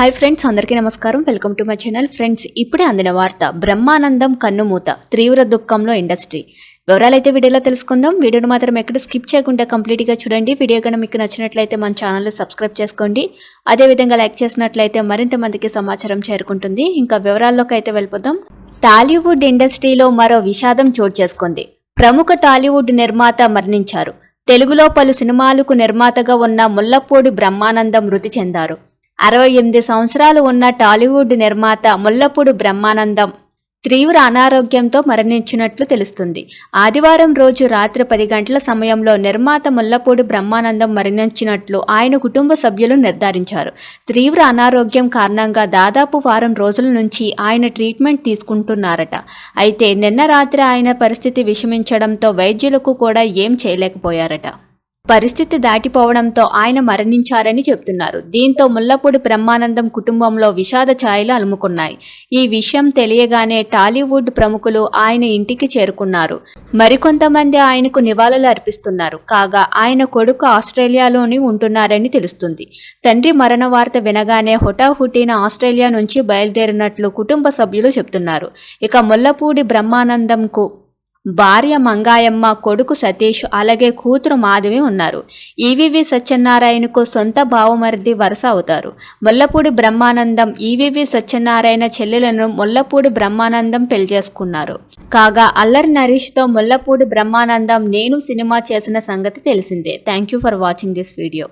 Hi friends అందరికీ నమస్కారం. Welcome to my channel friends ఇప్పుడే అందిన వార్త బ్రహ్మానందం కన్నుమూత తీవ్ర దుఃఖంలో ఇండస్ట్రీ. వివరాలైతే వీడియోలో తెలుసుకుందాం. వీడియోను మాత్రం ఎక్కడ స్కిప్ చేయకుండా కంప్లీట్గా చూడండి. వీడియో కనుక మీకు నచ్చినట్లయితే మన ఛానల్ని సబ్స్క్రైబ్ చేసుకోండి. అదేవిధంగా లైక్ చేసినట్లయితే మరింత మందికి సమాచారం చేరుకుంటుంది. ఇంకా వివరాల్లోకి అయితే వెళ్ళిపోదాం. టాలీవుడ్ ఇండస్ట్రీలో మరో విషాదం చోటు చేసుకుంది. ప్రముఖ టాలీవుడ్ నిర్మాత మరణించారు. తెలుగులో పలు సినిమాలకు నిర్మాతగా ఉన్న ముల్లపూడి బ్రహ్మానందం మృతి చెందారు. అరవై ఎనిమిది సంవత్సరాలు ఉన్న టాలీవుడ్ నిర్మాత ముల్లపూడి బ్రహ్మానందం తీవ్ర అనారోగ్యంతో మరణించినట్లు తెలుస్తుంది. ఆదివారం రోజు రాత్రి పది గంటల సమయంలో నిర్మాత ముల్లపూడి బ్రహ్మానందం మరణించినట్లు ఆయన కుటుంబ సభ్యులు నిర్ధారించారు. తీవ్ర అనారోగ్యం కారణంగా దాదాపు వారం రోజుల నుంచి ఆయన ట్రీట్మెంట్ తీసుకుంటున్నారట. అయితే నిన్న రాత్రి ఆయన పరిస్థితి విషమించడంతో వైద్యులకు కూడా ఏం చేయలేకపోయారట. పరిస్థితి దాటిపోవడంతో ఆయన మరణించారని చెబుతున్నారు దీంతో ముల్లపూడి బ్రహ్మానందం కుటుంబంలో విషాద ఛాయలు అలుముకున్నాయి. ఈ విషయం తెలియగానే టాలీవుడ్ ప్రముఖులు ఆయన ఇంటికి చేరుకున్నారు. మరికొంతమంది ఆయనకు నివాళులు అర్పిస్తున్నారు. కాగా ఆయన కొడుకు ఆస్ట్రేలియాలోని ఉంటున్నారని తెలుస్తుంది. తండ్రి మరణ వార్త వినగానే హుటాహుటీన ఆస్ట్రేలియా నుంచి బయలుదేరినట్లు కుటుంబ సభ్యులు చెబుతున్నారు ఇక ముల్లపూడి బ్రహ్మానందంకు భార్య మంగాయమ్మ కొడుకు సతీష్ అలాగే కూతురు మాధవి ఉన్నారు. ఈవివి సత్యనారాయణకు సొంత బావమరిది వరుస అవుతారు. ముల్లపూడి బ్రహ్మానందం ఈవివి సత్యనారాయణ చెల్లెలను ముల్లపూడి బ్రహ్మానందం పెళ్ళి చేసుకున్నారు. కాగా అల్లరి నరేష్తో ముల్లపూడి బ్రహ్మానందం నేను సినిమా చేసిన సంగతి తెలిసిందే. Thank you for watching this video